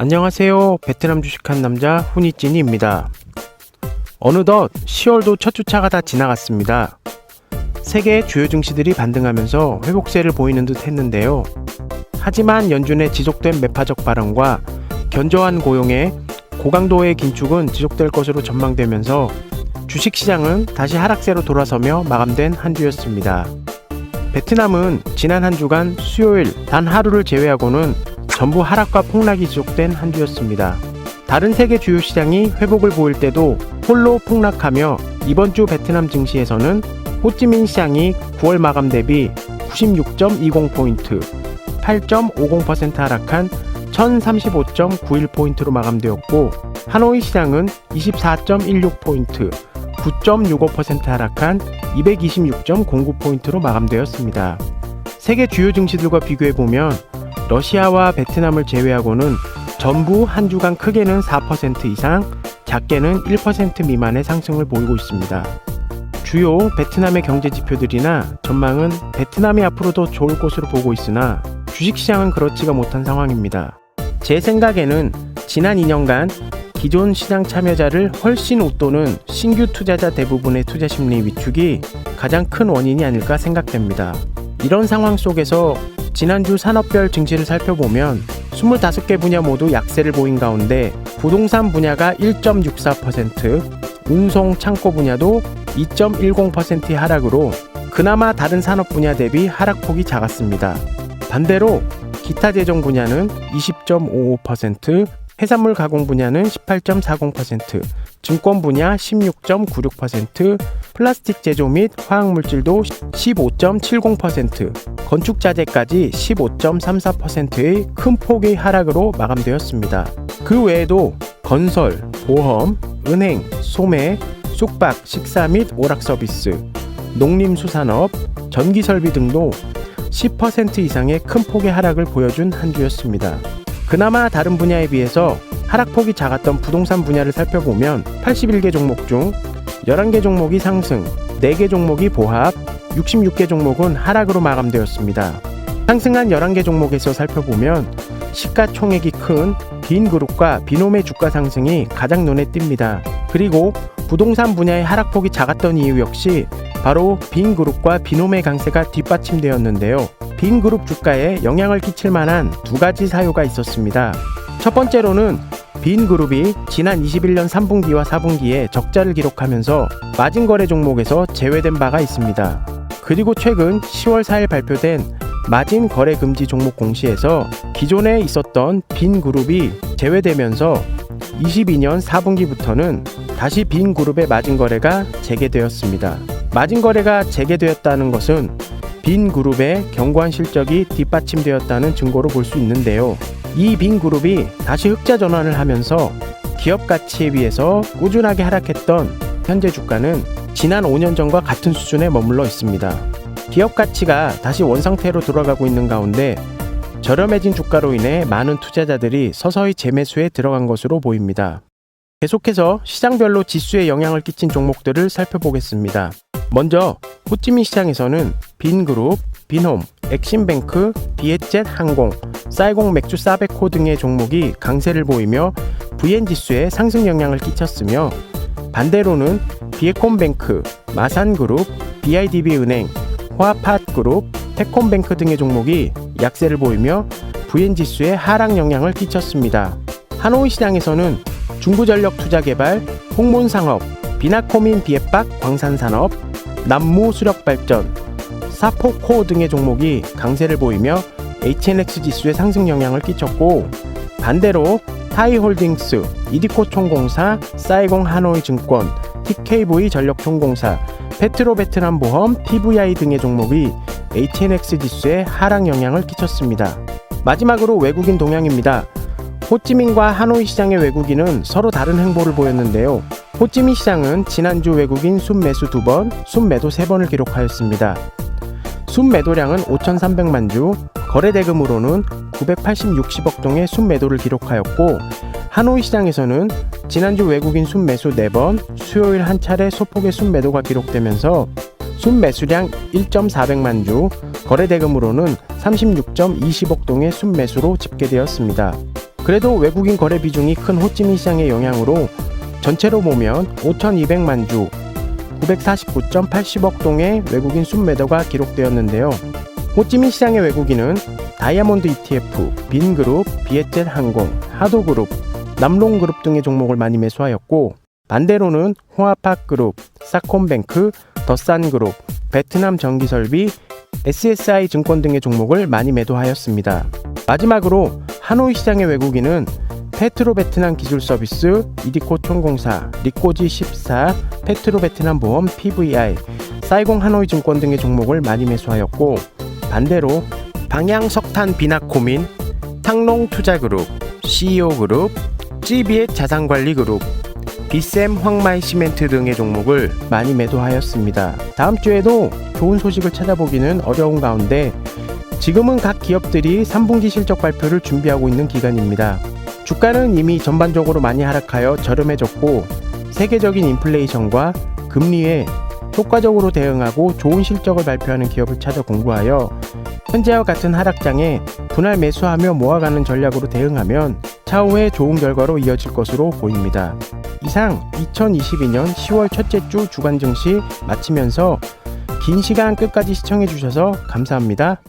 안녕하세요. 베트남 주식한 남자 훈이찐입니다. 어느덧 10월도 첫 주차가 다 지나갔습니다. 세계 주요 증시들이 반등하면서 회복세를 보이는 듯 했는데요. 하지만 연준의 지속된 매파적 발언과 견조한 고용에 고강도의 긴축은 지속될 것으로 전망되면서 주식시장은 다시 하락세로 돌아서며 마감된 한 주였습니다. 베트남은 지난 한 주간 수요일 단 하루를 제외하고는 전부 하락과 폭락이 지속된 한 주였습니다. 다른 세계 주요 시장이 회복을 보일 때도 홀로 폭락하며 이번 주 베트남 증시에서는 호찌민 시장이 9월 마감 대비 96.20포인트, 8.50% 하락한 1035.91포인트로 마감되었고 하노이 시장은 24.16포인트, 9.65% 하락한 226.09포인트로 마감되었습니다. 세계 주요 증시들과 비교해 보면 러시아와 베트남을 제외하고는 전부 한 주간 크게는 4% 이상, 작게는 1% 미만의 상승을 보이고 있습니다. 주요 베트남의 경제 지표들이나 전망은 베트남이 앞으로도 좋을 것으로 보고 있으나 주식시장은 그렇지가 못한 상황입니다. 제 생각에는 지난 2년간 기존 시장 참여자를 훨씬 웃도는 신규 투자자 대부분의 투자 심리 위축이 가장 큰 원인이 아닐까 생각됩니다. 이런 상황 속에서 지난주 산업별 증시를 살펴보면 25개 분야 모두 약세를 보인 가운데 부동산 분야가 1.64%, 운송 창고 분야도 2.10%의 하락으로 그나마 다른 산업 분야 대비 하락폭이 작았습니다. 반대로 기타 재정 분야는 20.55%, 해산물 가공 분야는 18.40%, 증권 분야 16.96%, 플라스틱 제조 및 화학 물질도 15.70%, 건축 자재까지 15.34%의 큰 폭의 하락으로 마감되었습니다. 그 외에도 건설, 보험, 은행, 소매, 숙박, 식사 및 오락 서비스, 농림수산업, 전기설비 등도 10% 이상의 큰 폭의 하락을 보여준 한 주였습니다. 그나마 다른 분야에 비해서 하락폭이 작았던 부동산 분야를 살펴보면 81개 종목 중 11개 종목이 상승, 4개 종목이 보합, 66개 종목은 하락으로 마감되었습니다. 상승한 11개 종목에서 살펴보면 시가총액이 큰 빈 그룹과 비놈의 주가 상승이 가장 눈에 띕니다. 그리고 부동산 분야의 하락폭이 작았던 이유 역시 바로 빈 그룹과 비놈의 강세가 뒷받침되었는데요. 빈 그룹 주가에 영향을 끼칠 만한 두 가지 사유가 있었습니다. 첫 번째로는 빈 그룹이 지난 21년 3분기와 4분기에 적자를 기록하면서 마진 거래 종목에서 제외된 바가 있습니다. 그리고 최근 10월 4일 발표된 마진 거래 금지 종목 공시에서 기존에 있었던 빈 그룹이 제외되면서 22년 4분기부터는 다시 빈 그룹의 마진 거래가 재개되었습니다. 마진 거래가 재개되었다는 것은 빈 그룹의 견고한 실적이 뒷받침되었다는 증거로 볼 수 있는데요. 이 빈 그룹이 다시 흑자 전환을 하면서 기업 가치에 비해서 꾸준하게 하락했던 현재 주가는 지난 5년 전과 같은 수준에 머물러 있습니다. 기업 가치가 다시 원상태로 돌아가고 있는 가운데 저렴해진 주가로 인해 많은 투자자들이 서서히 재매수에 들어간 것으로 보입니다. 계속해서 시장별로 지수에 영향을 끼친 종목들을 살펴보겠습니다. 먼저 호찌민 시장에서는 빈그룹, 빈홈, 엑신뱅크, 비엣젯 항공, 쌀공 맥주 사베코 등의 종목이 강세를 보이며 VN 지수에 상승 영향을 끼쳤으며 반대로는 비에콤뱅크, 마산그룹, BIDB 은행, 화팟그룹, 테콤뱅크 등의 종목이 약세를 보이며 VN 지수에 하락 영향을 끼쳤습니다. 하노이 시장에서는 중부전력 투자 개발, 홍문상업, 비나코민 비엣박 광산산업, 남무 수력발전, 사포코 등의 종목이 강세를 보이며 HNX 지수에 상승 영향을 끼쳤고 반대로 타이홀딩스, 이디코총공사, 사이공 하노이 증권, TKV 전력총공사, 페트로베트남 보험, PVI 등의 종목이 HNX 지수에 하락 영향을 끼쳤습니다. 마지막으로 외국인 동향입니다. 호찌민과 하노이 시장의 외국인은 서로 다른 행보를 보였는데요. 호찌민 시장은 지난주 외국인 순매수 2번, 순매도 3번을 기록하였습니다. 순매도량은 5,300만 주, 거래 대금으로는 980-60억 동의 순매도를 기록하였고 하노이 시장에서는 지난주 외국인 순매수 4번, 수요일 한 차례 소폭의 순매도가 기록되면서 순매수량 1.400만 주, 거래 대금으로는 36.20억 동의 순매수로 집계되었습니다. 그래도 외국인 거래 비중이 큰 호찌민 시장의 영향으로 전체로 보면 5,200만 주 949.80억 동의 외국인 순매도가 기록되었는데요. 호찌민 시장의 외국인은 다이아몬드 ETF, 빈그룹, 비에젯 항공, 하도그룹, 남롱그룹 등의 종목을 많이 매수하였고 반대로는 호아파그룹, 사콤뱅크, 더산그룹, 베트남 전기설비, SSI 증권 등의 종목을 많이 매도하였습니다. 마지막으로 하노이 시장의 외국인은 페트로 베트남 기술 서비스, 이디코 총공사, 리코지 14, 페트로 베트남 보험 PVI, 사이공 하노이 증권 등의 종목을 많이 매수하였고 반대로 방향 석탄 비나코민, 탕롱 투자그룹, CEO그룹, GB의 자산관리그룹, 비셈 황마이 시멘트 등의 종목을 많이 매도하였습니다. 다음 주에도 좋은 소식을 찾아보기는 어려운 가운데 지금은 각 기업들이 3분기 실적 발표를 준비하고 있는 기간입니다. 주가는 이미 전반적으로 많이 하락하여 저렴해졌고 세계적인 인플레이션과 금리에 효과적으로 대응하고 좋은 실적을 발표하는 기업을 찾아 공부하여 현재와 같은 하락장에 분할 매수하며 모아가는 전략으로 대응하면 차후에 좋은 결과로 이어질 것으로 보입니다. 이상 2022년 10월 첫째 주 주간 증시 마치면서 긴 시간 끝까지 시청해 주셔서 감사합니다.